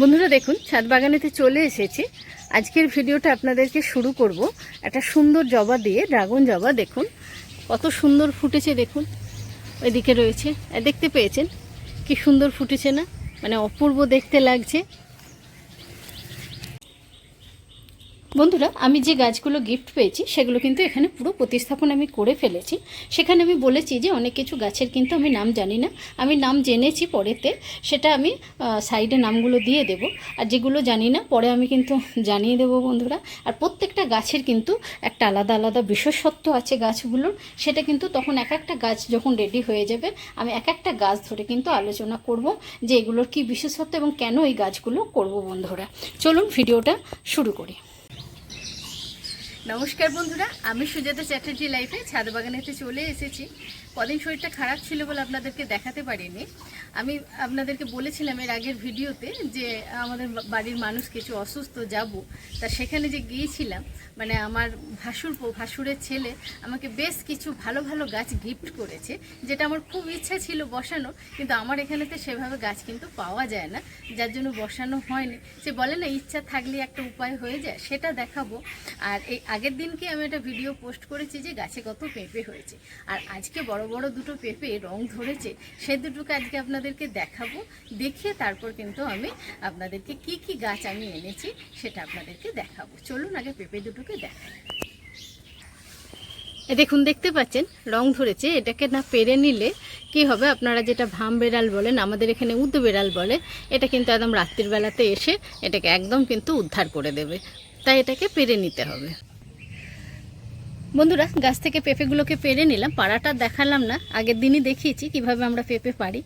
বন্ধুরা দেখুন, ছাদ বাগানেতে চলে এসেছি। আজকের ভিডিওটা আপনাদেরকে শুরু করব। একটা সুন্দর জবা দিয়ে, ড্রাগন জবা, দেখুন। কত সুন্দর ফুটেছে, দেখুন। ওইদিকে রয়েছে। দেখতে পেয়েছেন? কি সুন্দর ফুটেছে না? মানে অপূর্ব দেখতে লাগছে। বন্ধুরা, আমি যে গাছগুলো গিফট পেয়েছি, সেগুলো কিন্তু এখানে পুরো প্রতিস্থাপন আমি করে ফেলেছি। সেখানে আমি বলেছি যে অনেক কিছু গাছের কিন্তু আমি নাম জানি না। আমি নাম জেনেছি পরেতে, সেটা আমি সাইডে নামগুলো দিয়ে দেব। আর যেগুলো জানি না, পরে আমি কিন্তু জানিয়ে দেবো বন্ধুরা। আর প্রত্যেকটা গাছের কিন্তু একটা আলাদা আলাদা বিশেষত্ব আছে গাছগুলোর। সেটা কিন্তু তখন এক একটা গাছ যখন রেডি হয়ে যাবে, আমি এক একটা গাছ ধরে কিন্তু আলোচনা করব যে এগুলোর কি বিশেষত্ব এবং কেন এই গাছগুলো করব বন্ধুরা। চলুন ভিডিওটা শুরু করি। নমস্কার বন্ধুরা আমি সুজাতা চ্যাটার্জি লাইফে ছাদ বাগানেতে চলে এসেছি। কদিন শরীরটা খারাপ ছিল বলে আপনাদেরকে দেখাতে পারিনি। আমি আপনাদেরকে বলেছিলাম এর আগের ভিডিওতে যে আমাদের বাড়ির মানুষ কিছু অসুস্থ যাব। তা সেখানে যে গিয়েছিলাম মানে আমার ভাসুর ভাসুরের ছেলে আমাকে বেশ কিছু ভালো ভালো গাছ গিফট করেছে, যেটা আমার খুব ইচ্ছা ছিল বসানো, কিন্তু আমার এখানেতে সেভাবে গাছ কিন্তু পাওয়া যায় না, যার জন্য বসানো হয়নি। সে বলে, না, ইচ্ছা থাকলে একটা উপায় হয়ে যায়, সেটা দেখাবো। আর এই আগের দিনকে আমি একটা ভিডিও পোস্ট করেছি যে গাছে কত পেঁপে হয়েছে। আর আজকে বড় বড় বড় দুটো পেঁপে রং ধরেছে, সে দুটোকে আজকে আপনাদেরকে দেখাবো, দেখিয়ে তারপর কিন্তু আমি আপনাদেরকে কি কি গাছ আমি এনেছি সেটা আপনাদেরকে দেখাবো। চলুন আগে পেঁপে দুটোকে দেখাই। দেখুন, দেখতে পাচ্ছেন, রং ধরেছে, এটাকে না পেরে নিলে কি হবে? আপনারা যেটা ভাম বেড়াল বলেন, আমাদের এখানে উদ্দ বেড়াল বলে, এটা কিন্তু একদম রাত্রির বেলাতে এসে এটাকে একদম কিন্তু উদ্ধার করে দেবে। তাই এটাকে পেরে নিতে হবে। বন্ধুরা, গাছ থেকে পেঁপেগুলোকে পেরে নিলাম। পাড়াটা দেখালাম না, আগের দিনই দেখিয়েছি কীভাবে আমরা পেঁপে পারি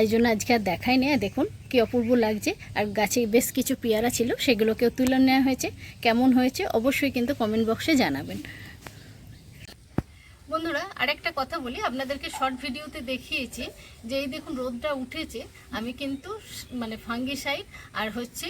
এই জন্য আজকে আর দেখাই নেই। দেখুন, কি অপূর্ব লাগছে। আর গাছে বেশ কিছু পেয়ারা ছিল, সেগুলোকেও তুলে নেওয়া হয়েছে। কেমন হয়েছে, অবশ্যই কিন্তু কমেন্ট বক্সে জানাবেন। বন্ধুরা, আরেকটা কথা বলি, আপনাদেরকে শর্ট ভিডিওতে দেখিয়েছি যে এই দেখুন রোদটা উঠেছে। আমি কিন্তু মানে ফাঙ্গিসাইড আর হচ্ছে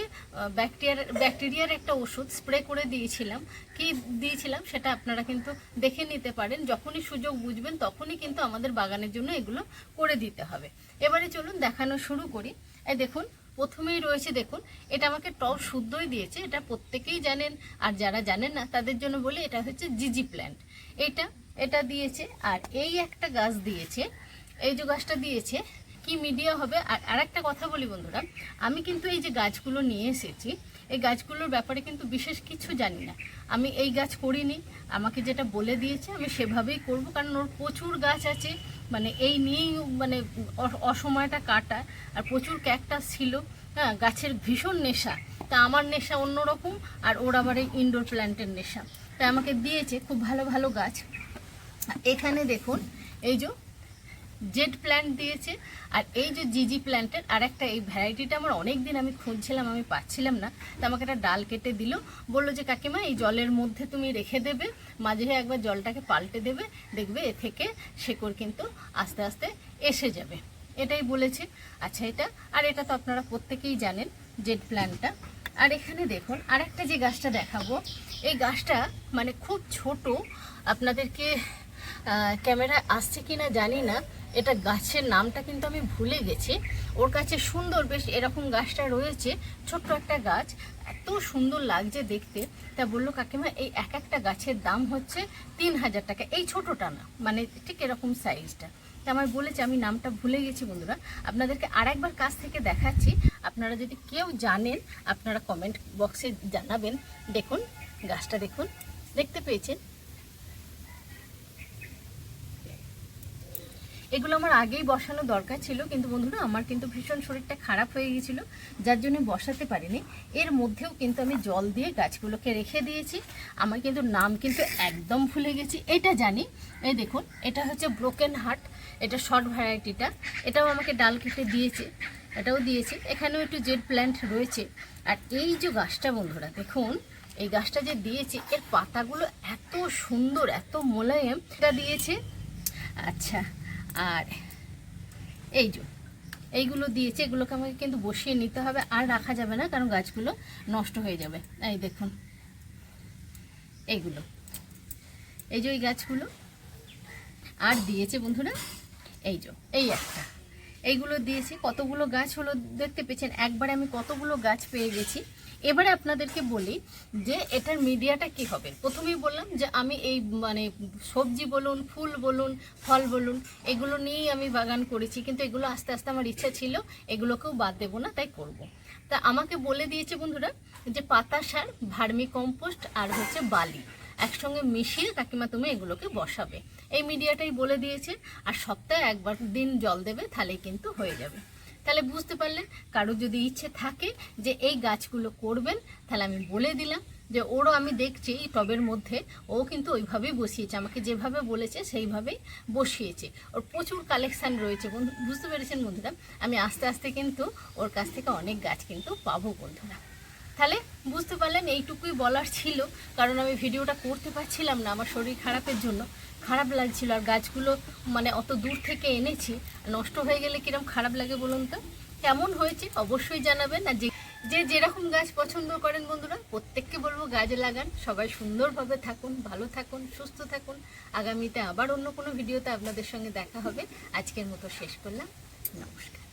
ব্যাকটেরিয়ার ব্যাকটেরিয়ার একটা ওষুধ স্প্রে করে দিয়েছিলাম। কি দিয়েছিলাম সেটা আপনারা কিন্তু দেখে নিতে পারেন। যখনই সুযোগ বুঝবেন, তখনই কিন্তু আমাদের বাগানের জন্য এগুলো করে দিতে হবে। এবারে চলুন দেখানো শুরু করি। এই দেখুন, প্রথমেই রয়েছে দেখুন, এটা আমাকে টপ শুদ্ধই দিয়েছে, এটা প্রত্যেকেই জানেন। আর যারা জানেন না, তাদের জন্য বলি, এটা হচ্ছে জিজি প্ল্যান্ট এটা এটা দিয়েছে, আর এই একটা গাছ দিয়েছে। এই যে গাছটা দিয়েছে, কি মিডিয়া হবে? আর আরেকটা কথা বলি বন্ধুরা, আমি কিন্তু এই যে গাছগুলো নিয়ে এসেছি, এই গাছগুলোর ব্যাপারে কিন্তু বিশেষ কিছু জানি না। আমি এই গাছ করিনি, আমাকে যেটা বলে দিয়েছে আমি সেভাবেই করব, কারণ ওর প্রচুর গাছ আছে। মানে এই নিয়েই মানে অসময়টা কাটা, আর প্রচুর ক্যাকটাস ছিল। হ্যাঁ গাছের ভীষণ নেশা। তা আমার নেশা অন্যরকম, আর ওর আবার এই ইনডোর প্ল্যান্টের নেশা। তাই আমাকে দিয়েছে খুব ভালো ভালো গাছ। এখানে দেখুন, এই যে জেড প্ল্যান্ট দিয়েছে, আর এই যে জিজি প্ল্যান্টের আর একটা এই ভ্যারাইটিটা আমার অনেক দিন আমি খুঁজছিলাম, আমি পাচ্ছিলাম না। তো আমাকে একটা ডাল কেটে দিল, বলল যে, কাকিমা, এই জলের মধ্যে তুমি রেখে দেবে, মাঝে একবার জলটাকে পাল্টে দেবে, দেখবে এ থেকে শেকড় কিন্তু আস্তে আস্তে এসে যাবে। এটাই বলেছে। আচ্ছা এটা, আর এটা তো আপনারা প্রত্যেকেই জানেন জেড প্ল্যান্টটা। আর এখানে দেখুন, আরেকটা যে গাছটা দেখাবো, এই গাছটা মানে খুব ছোট, আপনাদেরকে ক্যামেরা আসছে কিনা জানি না। এটা গাছের নামটা কিন্তু আমি ভুলে গেছি। ওর কাছে সুন্দর বেশ এরকম গাছটা রয়েছে, ছোট্ট একটা গাছ। এত সুন্দর লাগছে দেখতে। তা বলল, কাকিমা, এই এক একটা গাছের দাম হচ্ছে তিন হাজার টাকা। এই ছোটোটা না মানে ঠিক এরকম সাইজটা তা আমার বলেছে, আমি নামটা ভুলে গেছি বন্ধুরা। আপনাদেরকে আরেকবার কাছ থেকে দেখাচ্ছি। আপনারা যদি কেউ জানেন, আপনারা কমেন্ট বক্সে জানাবেন। দেখুন, গাছটা দেখুন। দেখতে পেয়েছেন? এগুলো আমার আগেই বসানো দরকার ছিল, কিন্তু বন্ধুরা আমার কিন্তু ভীষণ শরীরটা খারাপ হয়ে গিয়েছিল, যার জন্য বসাতে পারিনি। এর মধ্যেও কিন্তু আমি জল দিয়ে গাছগুলোকে রেখে দিয়েছি। আমার কিন্তু নাম কিন্তু একদম ভুলে গেছি। এটা জানি। এই দেখুন, এটা হচ্ছে ব্রোকেন হার্ট এটা শর্ট ভ্যারাইটিটা এটাও আমাকে ডাল কেটে দিয়েছে, এটাও দিয়েছে। এখানেও একটু জেড প্ল্যান্ট রয়েছে। আর এই যে গাছটা বন্ধুরা, দেখুন, এই গাছটা যে দিয়েছে, এর পাতাগুলো এত সুন্দর, এত মোলায়েম। এটা দিয়েছে আচ্ছা আর এই যে, এইগুলো দিয়েছে, এগুলোকে আমাকে কিন্তু বসিয়ে নিতে হবে, আর রাখা যাবে না, কারণ গাছগুলো নষ্ট হয়ে যাবে। এই দেখুন, এইগুলো। এই যে ওই গাছগুলো। আর দিয়েছে বন্ধুরা, এই যে, এই একটা। এইগুলো দিয়েছি। কতগুলো গাছ হলো দেখতে পেয়েছেন? একবারে আমি কতগুলো গাছ পেয়ে গেছি। এবারে আপনাদেরকে বলি যে এটার মিডিয়াটা কি হবে? প্রথমেই বললাম যে আমি এই মানে সবজি বলুন, ফুল বলুন, ফল বলুন, এগুলো নিয়েই আমি বাগান করেছি। কিন্তু এগুলো আস্তে আস্তে আমার ইচ্ছা ছিল, এগুলোকেও বাদ দেবো না, তাই করব। তা আমাকে বলে দিয়েছে বন্ধুরা যে পাতা সার ভার্মি কম্পোস্ট আর হচ্ছে বালি। একসঙ্গে মিশিয়ে কাকিমা তুমি এগুলোকে বসাবে। এই মিডিয়াটাই বলে দিয়েছে, আর সপ্তাহে একবার দিন জল দেবে তাহলেই কিন্তু হয়ে যাবে। তাহলে বুঝতে পারলে, কারও যদি ইচ্ছে থাকে যে এই গাছগুলো করবেন, তাহলে আমি বলে দিলাম যে ওরও আমি দেখছি এই টবের মধ্যে, ও কিন্তু ওইভাবেই বসিয়েছে, আমাকে যেভাবে বলেছে সেইভাবেই বসিয়েছে। ওর প্রচুর কালেকশান রয়েছে বন্ধু, বুঝতে পেরেছেন বন্ধুরা? আমি আস্তে আস্তে কিন্তু ওর কাছ থেকে অনেক গাছ কিন্তু পাবো বন্ধুরা। তাহলে বুঝতে পারলেন, এইটুকুই বলার ছিল। কারণ আমি ভিডিওটা করতে পারছিলাম না আমার শরীর খারাপের জন্য। খারাপ লাগছিল আর গাছগুলো মানে অত দূর থেকে এনেছি। নষ্ট হয়ে গেলে কিরম খারাপ লাগে বলুন তো? কেমন হয়েছে অবশ্যই জানাবেন। আর যে যে যেরকম গাছ পছন্দ করেন বন্ধুরা, প্রত্যেককে বলব গাছ লাগান। সবাই সুন্দরভাবে থাকুন, ভালো থাকুন, সুস্থ থাকুন। আগামীতে আবার অন্য কোনো ভিডিওতে আপনাদের সঙ্গে দেখা হবে। আজকের মতো শেষ করলাম। নমস্কার।